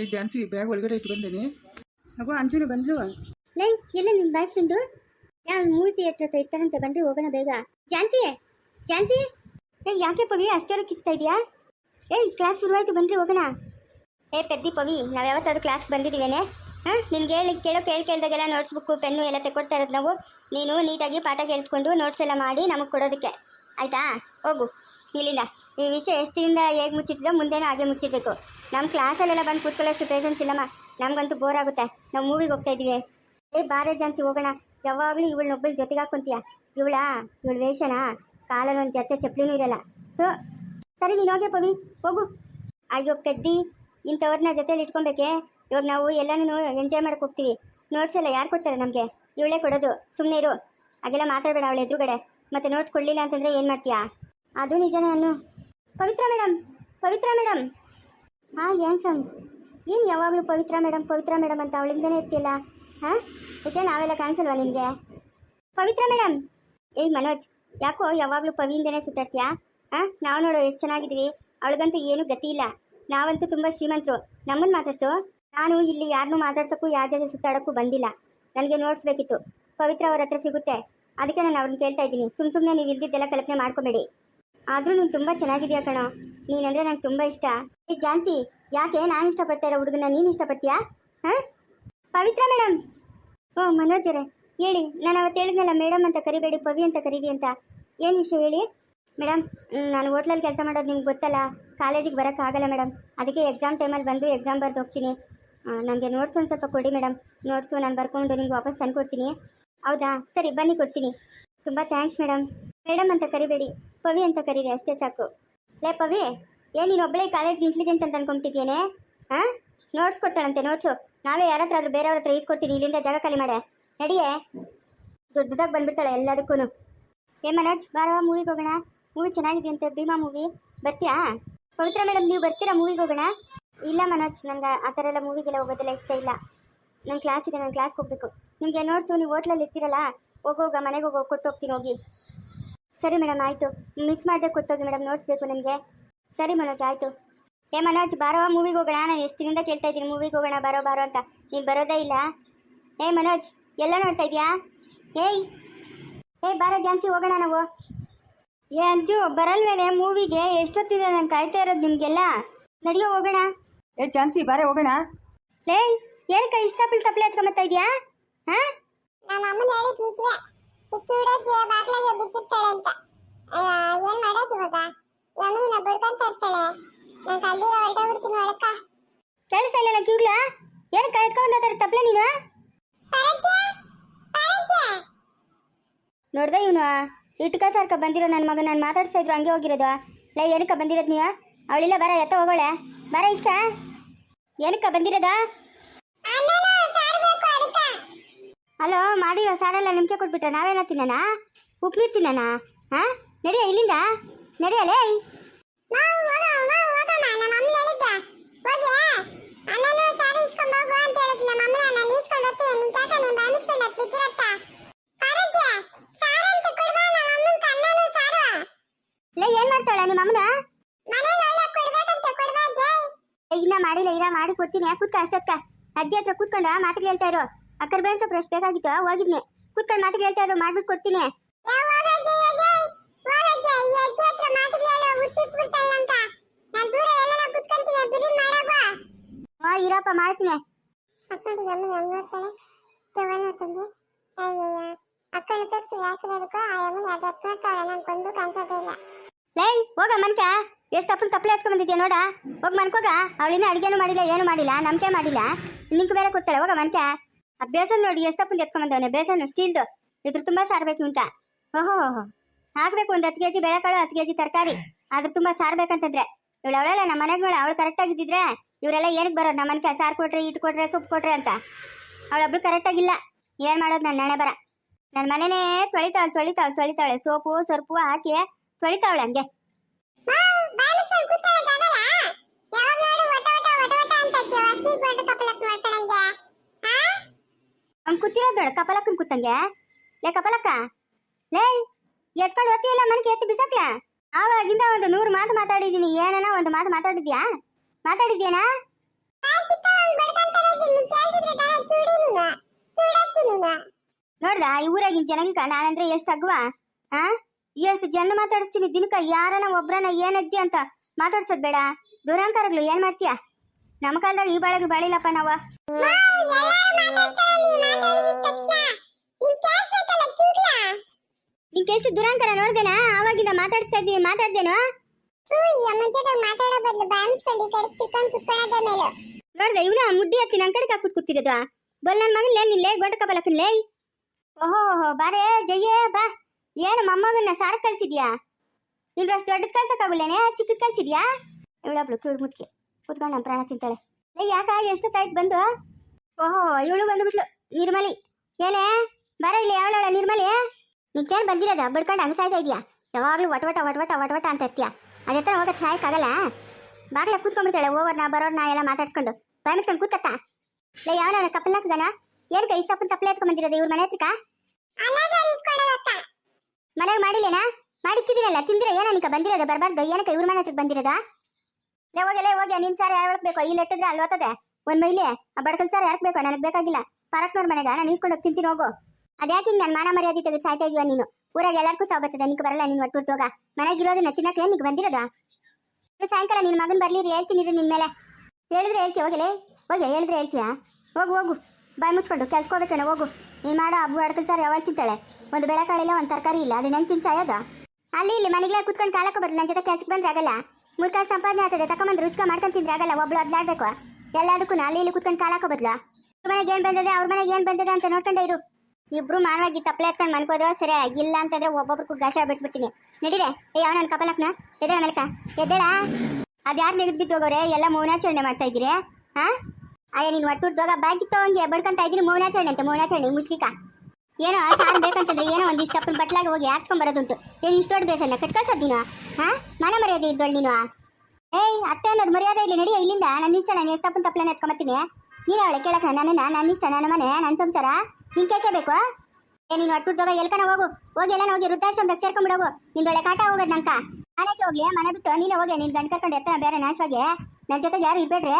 ಏ ಜಾನ್ಸಿ ಬ್ಯಾಗ್ ಒಳಗಡೆ ಇಟ್ಟು ಬಂದೇನೆ. ಮಗು ಅಂಜುನು ಬಂದ್ಲು. ಲೈ ಎಲ್ಲ ನಿನ್ ಬಾಯ್ ಫ್ರೆಂಡು ಯಾವ ಮೂರ್ತಿ ಹತ್ರ ಇರ್ತಾರಂತೆ ಬಂದ್ರೆ ಹೋಗೋಣ ಬೇಗ. ಜಾನ್ಸಿ ಜಾನ್ಸಿ ಏ ಯಾಕೆ ಪವಿ ಅಷ್ಟರ ಕಿಸ್ತಾ ಇದೆಯಾ? ಏಯ್ ಕ್ಲಾಸ್ ಶುರುವಾಯ್ತು ಬಂದ್ರೆ ಹೋಗೋಣ. ಏ ಪೆದ್ದಿ ಪವಿ ನಾವು ಯಾವತ್ತಾದ್ರೂ ಕ್ಲಾಸ್ ಬಂದಿದ್ದೀವೇನೆ? ಹಾಂ? ನಿನ್ಗೆ ಹೇಳಿ, ಕೇಳೋ ಕೇಳಿ ಕೇಳಿದಾಗೆಲ್ಲ ನೋಟ್ಸ್ ಬುಕ್ಕು ಪೆನ್ನು ಎಲ್ಲ ತೆಕ್ಕೊಡ್ತಾ ಇರೋದು ನಾವು. ನೀನು ನೀಟಾಗಿ ಪಾಠ ಕೇಳಿಸ್ಕೊಂಡು ನೋಟ್ಸ್ ಎಲ್ಲ ಮಾಡಿ ನಮಗೆ ಕೊಡೋದಕ್ಕೆ. ಆಯಿತಾ? ಹೋಗು. ಇಲ್ಲಿಂದ. ಈ ವಿಷಯ ಎಷ್ಟು ದಿನದಿಂದ ಹೇಗೆ ಮುಚ್ಚಿಟ್ಟಿದೋ ಮುಂದೆನೂ ಹಾಗೆ ಮುಚ್ಚಿಡ್ಬೇಕು. ನಮ್ಮ ಕ್ಲಾಸಲ್ಲೆಲ್ಲ ಬಂದು ಕೂತ್ಕೊಳ್ಳೋಷ್ಟು ಪೇಷನ್ಸ್ ಇಲ್ಲಮ್ಮ. ನಮಗಂತೂ ಬೋರ್ ಆಗುತ್ತೆ. ನಾವು ಮೂವಿಗೆ ಹೋಗ್ತಾ ಇದ್ದೀವಿ. ಏ, ಬಾರೆ ಜಾನ್ಸಿ, ಹೋಗೋಣ. ಯಾವಾಗಲೂ ಇವಳನ್ನೊಬ್ಬಳ ಜೊತೆಗೆ ಹಾಕೊಂತೀಯ? ಇವಳ? ಇವಳು ವೇಷನಾ? ಕಾಲಲ್ಲಿ ಒಂದು ಜೊತೆ ಚಪ್ಪಲಿನೂ ಇರಲ್ಲ. ಸೊ, ಸರಿ ನೀನು ಹೋಗೆ ಪವಿ? ಹೋಗು. ಅಯ್ಯೋ, ಪೆದ್ದಿ. ಇಂಥವ್ರನ್ನ ಜೊತೇಲಿ ಇಟ್ಕೊಬೇಕೆ? ಇವಾಗ ನಾವು ಎಲ್ಲನೂ ಎಂಜಾಯ್ ಮಾಡಕ್ಕೆ ಹೋಗ್ತೀವಿ. ನೋಟ್ಸ್ ಎಲ್ಲ ಯಾರು ಕೊಡ್ತಾರೆ ನಮಗೆ? ಇವಳೇ ಕೊಡೋದು. ಸುಮ್ಮನೆ ಇರು. ಹಾಗೆಲ್ಲ ಮಾತಾಡಬೇಡ ಅವಳ ಎದುರುಗಡೆ. ಮತ್ತೆ ನೋಟ್ಸ್ ಕೊಡಲಿಲ್ಲ ಅಂತಂದರೆ ಏನು ಮಾಡ್ತೀಯಾ? ಅದು ನಿಜ ನಾನು ಪವಿತ್ರ ಮೇಡಮ್ ಪವಿತ್ರ ಮೇಡಮ್ ಹಾಂ ಏನು ಸಮ್ ಏನು ಯಾವಾಗಲೂ ಪವಿತ್ರ ಮೇಡಮ್ ಪವಿತ್ರ ಮೇಡಮ್ ಅಂತ ಅವಳಿಂದನೇ ಇರ್ತಿಲ್ಲ ಹಾಂ? ಏಕೆ ನಾವೆಲ್ಲ ಕಾಣಿಸಲ್ವಾ ನಿಮಗೆ? ಪವಿತ್ರ ಮೇಡಮ್ ಏಯ್ ಮನೋಜ್, ಯಾಕೋ ಯಾವಾಗಲೂ ಪವಿಯಿಂದನೇ ಸುತ್ತಾಡ್ತೀಯಾ? ಹಾಂ ನಾವು ನೋಡೋ, ಎಷ್ಟು ಚೆನ್ನಾಗಿದ್ವಿ ಅವಳಿಗಂತೂ ಏನೂ ಗತಿ ಇಲ್ಲ. ನಾವಂತೂ ತುಂಬ ಶ್ರೀಮಂತರು. ನಮ್ಮನ್ನು ಮಾತಾಡ್ಸು. ನಾನು ಇಲ್ಲಿ ಯಾರನ್ನೂ ಮಾತಾಡ್ಸೋಕ್ಕೂ, ಯಾರ ಜೊತೆ ಸುತ್ತಾಡೋಕ್ಕೂ ಬಂದಿಲ್ಲ. ನನಗೆ ನೋಟ್ಸ್ ಬೇಕಿತ್ತು. ಪವಿತ್ರ ಅವ್ರ ಹತ್ರ ಸಿಗುತ್ತೆ. ಅದಕ್ಕೆ ನಾನು ಅವ್ರನ್ನ ಕೇಳ್ತಾ ಇದ್ದೀನಿ. ಸುಮ್ಮ ಸುಮ್ಮನೆ ನೀವು ಇಲ್ದಿದ್ದೆಲ್ಲ ಕಲ್ಪನೆ ಮಾಡ್ಕೊಬೇಡಿ. ಆದರೂ ನೀನು ತುಂಬ ಚೆನ್ನಾಗಿದೆಯಾ ಕಣೋ. ನೀನಂದರೆ ನಂಗೆ ತುಂಬ ಇಷ್ಟ. ಈ ಜಾನ್ಸಿ, ಯಾಕೆ ನಾನು ಇಷ್ಟಪಡ್ತಾ ಇರೋ ಹುಡುಗನ ನೀನು ಇಷ್ಟಪಡ್ತೀಯಾ? ಹಾಂ? ಪವಿತ್ರ ಮೇಡಮ್ ಓ ಮನೋಜರೇ ಹೇಳಿ, ನಾನು ಅವತ್ತು ಹೇಳಿದ್ನಲ್ಲ ಮೇಡಮ್ ಅಂತ ಕರಿಬೇಡಿ, ಪವಿ ಅಂತ ಕರೀರಿ ಅಂತ. ಏನು ವಿಷಯ ಹೇಳಿ? ಮೇಡಮ್ ನಾನು ಹೋಟ್ಲಲ್ಲಿ ಕೆಲಸ ಮಾಡೋದು ನಿಮ್ಗೆ ಗೊತ್ತಲ್ಲ. ಕಾಲೇಜಿಗೆ ಬರೋಕ್ಕಾಗಲ್ಲ ಮೇಡಮ್ ಅದಕ್ಕೆ ಎಕ್ಸಾಮ್ ಟೈಮಲ್ಲಿ ಬಂದು ಎಕ್ಸಾಮ್ ಬರೆದು ಹೋಗ್ತೀನಿ. ನನಗೆ ನೋಟ್ಸ್ ಒಂದು ಸ್ವಲ್ಪ ಕೊಡಿ ಮೇಡಮ್ ನೋಟ್ಸು ನಾನು ಬರ್ಕೊಂಡು ನಿಮ್ಗೆ ವಾಪಸ್ ತಂದು ಕೊಡ್ತೀನಿ. ಹೌದಾ? ಸರಿ, ಬನ್ನಿ ಕೊಡ್ತೀನಿ. ತುಂಬ ಥ್ಯಾಂಕ್ಸ್ ಮೇಡಮ್ ಮೇಡಮ್ ಅಂತ ಕರಿಬೇಡಿ. ಪವಿ ಅಂತ ಕರೀರಿ, ಅಷ್ಟೇ ಸಾಕು. ಲೇ ಪವಿ, ಏ, ನೀನು ಒಬ್ಬಳೇ ಕಾಲೇಜ್ಗೆ ಇಂಟೆಲಿಜೆಂಟ್ ಅಂತ ಅನ್ಕೊಂಬಿಟ್ಟಿದ್ದೇನೆ ಹಾಂ ನೋಟ್ಸ್ ಕೊಡ್ತಾಳಂತೆ ನೋಟ್ಸು ನಾವೇ ಯಾರ ಹತ್ರ ಆದರೂ ಬೇರೆಯವ್ರ ಹತ್ರ ಈಸ್ಕೊಡ್ತೀನಿ ಇಲ್ಲಿಂದ ಜಾಗ ಖಾಲಿ ಮಾಡೆ. ನಡಿಯೇ? ದೊಡ್ಡದಾಗಿ ಬಂದ್ಬಿಡ್ತಾಳೆ ಎಲ್ಲದಕ್ಕೂ ಏ ಮನೋಜ್ ಬಾರವ ಮೂವಿಗೆ ಹೋಗೋಣ. ಮೂವಿ ಚೆನ್ನಾಗಿದೆಯಂತೆ, ಭೀಮಾ ಮೂವಿ ಬರ್ತೀಯಾ ಪವಿತ್ರ ಮೇಡಮ್ ನೀವು ಬರ್ತೀರಾ ಮೂವಿಗೆ ಹೋಗೋಣ? ಇಲ್ಲ ಮನೋಜ್, ನಂಗೆ ಆ ಥರ ಎಲ್ಲ ಮೂವಿಗೆಲ್ಲ ಹೋಗೋದೆಲ್ಲ ಇಷ್ಟ ಇಲ್ಲ. ನನ್ನ ಕ್ಲಾಸ್ ಇದೆ ನಾನು ಕ್ಲಾಸ್ಗೆ ಹೋಗ್ಬೇಕು. ನಿಮಗೆ ನೋಟ್ಸು ನೀವು ಹೋಟ್ಲಲ್ಲಿ ಇರ್ತೀರಲ್ಲ ಹೋಗೋಗ ಮನೆಗೆ ಹೋಗೋ ಕೊಟ್ಟು ಹೋಗ್ತೀನಿ ಹೋಗಿ. ಸರಿ ಮೇಡಮ್ ಆಯಿತು. ಮಿಸ್ ಮಾಡದೆ ಕೊಟ್ಟೋಗಿ ಮೇಡಮ್ ನೋಟ್ಸ್ ಬೇಕು ನನಗೆ ಸರಿ ಮನೋಜ್, ಆಯಿತು. ಏ ಮನೋಜ್, ಬಾರೋ ಮೂವಿಗೆ ಹೋಗೋಣ, ನಾನು ಎಷ್ಟು ದಿನದಿಂದ ಕೇಳ್ತಾ ಇದ್ದೀನಿ ಮೂವಿಗೆ ಹೋಗೋಣ, ಬರೋ, ಬಾರೋ ಅಂತ. ನೀನು ಬರೋದೇ ಇಲ್ಲ. ಏ ಮನೋಜ್, ಎಲ್ಲ ನೋಡ್ತಾ ಇದೆಯಾ? ಏಯ್! ಏಯ್ ಬಾರೋ, ಜಾನ್ಸಿ ಹೋಗೋಣ ನಾವು. ಏ ಅಂಜು, ಬರಲ್ವೇನೆ ಮೂವಿಗೆ ಎಷ್ಟೊತ್ತಿದೆ? ನಾನು ಕಾಯ್ತಾ ಇರೋದು ನಿಮಗೆಲ್ಲ. ನಡಿಯೋ ಹೋಗೋಣ. ಏ ಚಾನ್ಸಿ ಬಾರೆ ಹೋಗೋಣ. ಲೇ ಏನಕ್ಕ ಇಷ್ಟ ತಪ್ಪಲೆ ಎತ್ಕೊಂಬತ್ತಾ ಇದೆಯಾ? ಹಾಂ? ನಮ್ಮ ಅಮ್ಮನ ಹೇಳಿದ್ ನಿಜವೇ ಹುಡುಗಿ ಬಾಗ್ಲಾಗೆ ಬಿದ್ದಿರ್ತಾಳೆ ಅಂತ. ಅಯ್ಯ ಏನ್ ಮಾಡೋದು ಇವಾಗ? ಯಮಿನ ಬಡ್ಕೊಂತ ಇರ್ತಾಳೆ. ನಾನು ಕಲ್ದಿರೋ ಹೊರಟೋಗ್ಬಿಡ್ತೀನಿ ಒಳಕ್ಕ ಕೇಳಿಸ್ತಾ ಇಲ್ಲ ಕಿವ್ಲ ಏನಕ್ಕ ಎತ್ಕೊಂಡು ಹೋಗ್ತಾರೆ ತಪ್ಪಲೆ ನೀನು? ನೋಡ್ದೆ ಇವನು. ಇಟ್ಕ ಸರ್ಕ ಬಂದಿರೋ ನನ್ನ ಮಗ ನಾನು ಮಾತಾಡ್ಸ್ತಾ ಇದ್ರು ಹಂಗೆ ಹೋಗಿರೋದು. ಲೈ ಏನಕ್ಕ ಬಂದಿರೋದು ನೀವು ಅವಳಿಲ್ಲ, ಬರ, ಎತ್ತ ಹೋಗೋಳೆ. ಬರ, ಇಷ್ಟ? ಏನಕ್ಕ, ಬಂದಿರೋದ? ಹಲೋ ಮಾಡಿರೋ ಸಾರೆಲ್ಲ ನಿಮ್ಗೆ ಕೊಟ್ಬಿಟ್ರೆ ನಾವೇನ ತಿನ್ನೋಣ? ನೀರು ತಿನ್ನೋಣ? ಹಾಂ? ನಡೆಯ ಇಲ್ಲಿಂದ? ನಡಿಯಲೇ ಮಾವು ಹೋಗೋ ಮಾವು ಹೋಗಮ್ಮ ನಮ್ಮ ಅಮ್ಮನ ಹೇಳಿದ್ದ ಹೋಗಿ ಅಣ್ಣನ ಸಾರು ಇಸ್ಕೊಂಡು ಹೋಗು ಅಂತ ಹೇಳಿದ್ ನಮ್ಮ ಅಮ್ಮನ ನಾನು ಇಸ್ಕೊಂಡು ಹೋಗ್ತೀನಿ ನಿನ್ ತಾತ ನೀನ್ ಬಾನಿಸ್ಕೊಂಡು ಬಿದ್ದಿರತ್ತ ಪರಜ್ಯ ಸಾರು ಅಂತ ಕೊಡ್ಬಾ ನಮ್ಮ ಅಮ್ಮನ ಕಣ್ಣನು ಸಾರು ಲೇ ಏನು ಮಾಡ್ತಾಳೆ ನಿಮ್ಮ ಅಮ್ಮನ ಮನೆಗೆ ಒಳ್ಳೆ ಕೊಡ್ಬೇಕಂತ ಕೊಡ್ಬಾ ಜೈ ಏ, ಇನ್ನ ಮಾಡಿಲ್ಲ ಇನ್ನ ಮಾಡಿ ಕೊಡ್ತೀನಿ ಕುತ್ಕ ಅಷ್ಟೊತ್ತ ಅಜ್ಜಿ ಹತ್ರ ಕುತ್ಕೊಂಡ ಮಾತು ಹೇಳ್ತಾ ಇರೋ. ಅಕ್ಕರ್ ಬೇನ್ ರಶ್ ಬೇಕಾಗಿತ್ತು. ಹೋಗಿದ್ನಿ. ಕೂತ್ಕೊಂಡು ಮಾತು ಹೇಳ್ತಾ ಇರೋ. ಮಾಡ್ಬಿಟ್ಟು ಕೊಡ್ತೀನಿ. ಇರಪ್ಪ ಮಾಡ್ತೀನಿ. ಲೇ ಹೋಗ ಮನ್ಕ ಎಷ್ಟು ತಪ್ಪನ್ ತಪ್ಪಲೆ ಎತ್ಕೊಂಡ್ ಬಂದಿದ್ಯಾ ನೋಡ? ಹೋಗಿ ಮನ್ಕೋಗ. ಅವಳಿನ ಅಡಿಗೆನೂ ಮಾಡಿಲ್ಲ, ಏನು ಮಾಡಿಲ್ಲ ನಮ್ಕೆ ಮಾಡಿಲ್ಲ. ನಿಂಗೆ ಬೇರೆ ಕೊಡ್ತಾಳೆ, ಹೋಗ ಮನ್ಕ. ಆ ಬೇಸನ್ ನೋಡಿ ಎಷ್ಟು ತಪ್ಪನ್ ಎತ್ಕೊಂಡ್ ಬಂದವನೆ, ಬೇಸನ್ ಸ್ಟೀಲ್ದು ಇದ್ರ ತುಂಬಾ ಸಾರ್ಬೇಕು ಅಂತ. ಓಹೋ ಹಾಕ್ಬೇಕು ಒಂದು ಹತ್ತು ಕೆಜಿ ಬೆಳೆಕಾಳು, ಹತ್ತು ಕೆಜಿ ತರಕಾರಿ. ಆದ್ರೆ ತುಂಬಾ ಸಾರ್ಬೇಕಂತಂದ್ರೆ. ಇವಳು ಅವಳಲ್ಲ, ನಮ್ಮ ಮನೆಗೆ ನೋಡ ಅವಳು ಕರೆಕ್ಟ್ ಆಗಿದ್ದಿದ್ರೆ ಇವರೆಲ್ಲ ಏನಕ್ಕೆ ಬರೋರು? ನಮ್ಮ ಮನ್ಕೆ, ಸಾರು ಕೊಟ್ರೆ ಇಟ್ಟು ಕೊಟ್ರೆ ಸೊಪ್ಪು ಕೊಟ್ರೆ ಅಂತ. ಅವಳೊಬ್ಳು ಕರೆಕ್ಟ್ ಆಗಿಲ್ಲ. ಏನ್ ಮಾಡೋದು ನನ್ನ ನೆನೆ ಬರ ನನ್ನ ಮನೆನೇ ತೊಳಿತಾಳೆ ತೊಳಿತಾವಳು ತೊಳಿತಾಳೆ. ಸೋಪು, ಸರ್ಪು ಹಾಕಿ ತೊಳಿತಾವಳೆ ಹಂಗೆ. ನೋಡು ಕಪಲಕ್ಕನ್ ಕೂತಂಗೆ? ಲೇ, ಕಪಲಕ್ಕ. ಲೇ, ಎತ್ಕೊಂಡು ಓದ್ತಿಯಲ್ಲ ಮನೆಗೆ ಎತ್ತಿ ಬಿಸಾಕ್ಯಾ ಆವಾಗಿಂದ ಒಂದು ನೂರು ಮಾತು ಮಾತಾಡಿದೀನಿ ಏನನ ಒಂದು ಮಾತು ಮಾತಾಡಿದ್ಯಾ? ಮಾತಾಡಿದ್ಯಾನಾ? ನೋಡ್ದ, ಈ ಊರಾಗಿನ ಜನಕ್ಕ ನಾನಂದ್ರೆ ಎಷ್ಟು ಅಗ್ವಾ, ಆ? ಎಷ್ಟು ಜನ ಮಾತಾಡಿಸ್ತೀನಿ ದಿನಕ್ಕ, ಯಾರನ ಒಬ್ಬರನ್ನ ಏನಜ್ಜಿ ಅಂತ ಮಾತಾಡ್ಸೋದ್ ಬೇಡ. ದುರಂಕಾರಗಳು ಏನ್ ಮಾಡ್ತೀಯಾ? ನಮ್ಮ ಕಾಲದಾಗ ಈ ಬಾಳೆಗಳು ಬಾಳಿಲ್ಲಪ್ಪ ನಾವ. ಎಷ್ಟು ದುರಂಕಾರ ನೋಡ್ದೇನ? ಅವಾಗಿಂದ ಮಾತಾಡಿಸ್ತಾ ಇದ್ದೀನಿ, ಮಾತಾಡ್ದೇನೋ? ನೋಡ್ದೆ, ಇವನ ಮುಡ್ಡಿ ಹತ್ತಿ ನನ್ ಕಡೆ ಹಾಕ್ಬಿಟ್ಟು ಕೂತಿರೋದು. ಬಲ್ ನನ್ ಮಗನ್ ಲೇ ನಿಲ್ಲೇ ಗೊಂಟ ಲೇ. ಓಹೋ, ಬಾರೇ, ಜಯ್ಯೇ, ಬಾ. ಏನು, ಮೊಮ್ಮಗನ್ನ ಸಾರ ಕಳ್ಸಿದ್ಯಾ? ನೀನ್ ಅಷ್ಟು ದೊಡ್ಡದ್ ಕಳ್ಸಕ್ಕಾಗಲ್ಲೇನೆ ಚಿಕ್ಕದ್ ಕಳ್ಸಿದ್ಯಾ? ಇವಳೊಬ್ಳು ಕಿವಿಡ್ ಮುತ್ಕೆ ಕುತ್ಕೊಂಡು ನಮ್ಮ ಪ್ರಾಣ ತಿಂತಾಳೆ. ಏ ಯಾಕ? ಎಷ್ಟೊತ್ತಾಯ್ತು ಬಂದು? ಓಹೋ, ಇವಳು ಬಂದುಬಿಟ್ಲು. ನಿರ್ಮಲಿ. ಏನೇ? ಬರ ಇಲ್ಲಿ ಯಾವಳ ನಿರ್ಮಲಿ? ನಿಕ್ಕೇನು ಬಂದಿರೋದ? ಬಡ್ಕೊಂಡು ಹಂಗ ಸಾಯ್ತಾ ಇದೆಯಾ? ಯಾವಾಗಲೂ ವಟವಟ ವಟವಟ ವಟವಟ ಅಂತ ಇರ್ತೀಯ? ಅದೇ ಥರ ಹೋಗಕ್ಕೆ ಸಾಯಕ್ಕಾಗಲ್ಲ ಬಾಗ್ಲ ಕೂತ್ಕೊಂಡ್ಬಿಡ್ತಾಳೆ, ಓವರ್ನ, ಬರೋರ್ನ ಎಲ್ಲ ಮಾತಾಡ್ಸ್ಕೊಂಡು. ಬಾಯಿಸ್ಕೊಂಡು ಕೂತ್ಕತ್ತ? ಲೇ ಯಾವನ ಕಪ್ಪಲ್ ಹಾಕದನ ಏನ್ ಕೈ ಇಷ್ಟಪ್ಪನ ತಪ್ಪಲೆ ಎತ್ಕೊಂಡ್ಬಂದಿರೋದು ಇವ್ರ ಮನೆ ಹತ್ರಕ್ಕ? ಮನೆಗೆ ಮಾಡಿಲ್ಲೇನಾ? ಮಾಡಿಕ್ಕಿದ್ದೀನಲ್ಲ, ತಿಂದಿರ ಏನೋ ನಿಕ ಬಂದಿರೋದು, ಬರಬಾರ್ದು, ಏನಕ್ಕೆ ಇವ್ರ ಮನೆ ಹತ್ರಕ್ಕೆ ಬಂದಿರೋದ? ಲೇ ಹೋಗಿ ನಿನ್ ಸಾರ್ ಯಾರು ಬೇಕು ಇಲ್ಲಿ ಇಟ್ಟಿದ್ರೆ ಅಲ್ಲಿ ಓತದೆ ಒಂದ್ ಮೈಲಿ? ಬಡ್ಕಲ್ ಸಾರ್ ಯಾಕೆ ಬೇಕು? ನನಗೆ ಬೇಕಾಗಿಲ್ಲ. ನೋಡ್ ಮನೆಗ, ನಾನು ಇಸ್ಕೊಂಡು ಹೋಗಿ ತಿಂತೀನಿ, ಹೋಗು. ಅದ್ಯಾಕೆ ನನ್ ಮಾನ ಮರ್ಯಾದೆ ತೆಗೆದು ಸಾಯ್ತಾ ಇದೀವ ನೀನು? ಊರಾಗ ಎಲ್ಲರಿಗೂ ಸಾವು ಬರ್ತದೆ ಬರಲ್ಲ, ನೀನು ಒಟ್ಟು ಹೋಗ. ಮನೆಗಿರೋದನ್ನ ತಿನ್ನಕ್ಕೆ ಏನ್ ನಿಂಗೆ ಬಂದಿರೋದ? ಸಾಯಂಕಾಲ ನಿನ್ ಮಗನ್ ಬರ್ಲಿ ಹೇಳ್ತೀನಿ ನಿನ್ ಮೇಲೆ. ಹೇಳಿದ್ರೆ ಹೇಳ್ತಿ ಹೋಗಲೇ ಹೋಗಿ ಹೇಳಿದ್ರೆ ಹೇಳ್ತೀಯಾ? ಹೋಗು ಹೋಗು. ಬಾಯಿ ಮುಚ್ಕೊಂಡು ಕೆಲ್ಸಕ್ಕೆ ಹೋಗ್ಬೇಕೇನೋ ಹೋಗು. ನೀನು ಮಾಡೋ ಹಬ್ಬ ಅಡ್ಕಲ್ ಸರ್ ಯಾವಾಗ ತಿಂತಾಳೆ? ಒಂದು ಬೇಳೆಕಾಳಿಲ್ಲ ಒಂದ್ ತರಕಾರಿ ಇಲ್ಲ, ಅದನ್ನ ಹೆಂಗೆ ತಿನ್ಸ ಆಯೋದು ಅಲ್ಲಿ, ಇಲ್ಲಿ ಮನೆಗೆ ಕುತ್ಕೊಂಡು ಕಾಲಕ್ಕೆ ಬರ್ಲಿ, ನನ್ ಜೊತೆ ಕೆಲ್ಸಕ್ಕೆ ಬಂದ್ರೆ ಆಗಲ್ಲ. ಕಾಸು ಸಂಪಾದನೆ ಆಗ್ತದೆ, ತಕೊಂಬಂದು ರುಚಿಕ ಮಾಡ್ಕೊಂಡು ತಿಂದ್ರೆ ಆಗಲ್ಲ, ಒಬ್ಳು ಅದ್ಲಾಡ್ಬೇಕು ಎಲ್ಲದಕ್ಕೂ ಅಲ್ಲಿ ಇಲ್ಲಿ ಕುತ್ಕೊಂಡು ಕಾಲಾಕೋ ಬದ್ಲ ಇವ್ರ ಮನೆಗೆ ಏನು ಬಂದಿದೆ, ಅವ್ರ ಮನೆಗೆ ಏನು ಬಂದಿದೆ ಅಂತ ನೋಡ್ಕೊಂಡೆ ಇರು. ಇಬ್ರು ಮಾನವಾಗಿ ತಪ್ಪಲೆ ಹಾಕೊಂಡು ಮನ್ಕೋದ್ರೆ, ಸರಿ, ಇಲ್ಲ ಅಂತಂದ್ರೆ ಒಬ್ಬೊಬ್ರಿಗೂ ಗಾಶ ಬಿಡ್ಸ್ಬಿಡ್ತೀನಿ. ನಡೀರೆ. ಏ, ಯಾವ ನನ್ನ ಕಪಲಕ್ನ ಎದ್ದೇಳ ಮೇಲಕ ಎದ್ದೇಳ? ಅದ್ಯಾರು ನೆಗೆದು ಬಿದ್ದು ಹೋಗೋರೆ? ಎಲ್ಲ ಮೌನಾಚರಣೆ ಮಾಡ್ತಾ ಇದ್ದೀರಿ ಹಾ ಅಯ್ಯ, ನೀನು ಹೋಗ. ಬಾಗಿತ್ತು ಹಂಗೆ ಬಡ್ಕೊಂತ ಇದ್ದೀನಿ ಮೌನಾಚರಣೆ ಅಂತ, ಮೌನಾಚರಣೆ ಮುಸ್ಲಿಕ ಏನೋ ಸಾರು ಬೇಕಂತಂದ್ರೆ ಏನೋ ಒಂದಿಷ್ಟು ಅಪ್ಪನ ಬಟ್ಲಾಗಿ ಹೋಗಿ ಹಾಕ್ಸ್ಕೊಂಡ್ ಬರೋದುಂಟು ಏನು ಇಷ್ಟು ದೊಡ್ಡ ಬೇಸನ್ನ ಕಟ್ಕಳ್ಸೋದು ನೀನು, ಹಾ? ಮನೆ ಮರ್ಯಾದೆ ಇದ್ದೋಳು ನೀನು? ಏಯ್, ಅತ್ತೆ ಅನ್ನೋದು ಮರ್ಯಾದೆ ಇಲ್ಲಿ ನಡಿಯ ಇಲ್ಲಿಂದ? ನನ್ನ ಇಷ್ಟ, ನಾನು ಎಷ್ಟು ಅಪ್ಪನ ತಪ್ಪಲನ್ನ ಎತ್ಕೊಂಬತ್ತೀನಿ? ನೀನು ಅವಳೆ ಕೇಳಕ ನನ್ನ ನನ್ನ ಇಷ್ಟ, ನನ್ನ ಮನೆ ನನ್ನ ಸಂಸಾರ? ನಿನ್ ಕೇಕೆ ಬೇಕು? ಏ, ನೀನು ಒಟ್ಟುರ್ದಾಗ ಎಲ್ಕನ ಹೋಗು. ಹೋಗಿ ಎಲ್ಲ ಹೋಗಿ ವೃದ್ಧಾಶ್ರಮದಾಗ ಸೇರ್ಕೊಂಡ್ಬಿಡೋಗು ನಿಂದೊಳೆ ಕಾಟ ಹೋಗೋದು ನಂಕ. ಮನೆಗೆ ಹೋಗಿ, ಮನೆ ಬಿಟ್ಟು, ನೀನೇ ಹೋಗಿ, ನಿನ್ ಗಂಡ್ ಕರ್ಕೊಂಡು ಎತ್ತನ ಬೇರೆ ನಾಶವಾಗಿ. ನನ್ನ ಜೊತೆಗೆ ಯಾರು ಇರ್ಬೇಡ್ರಿ?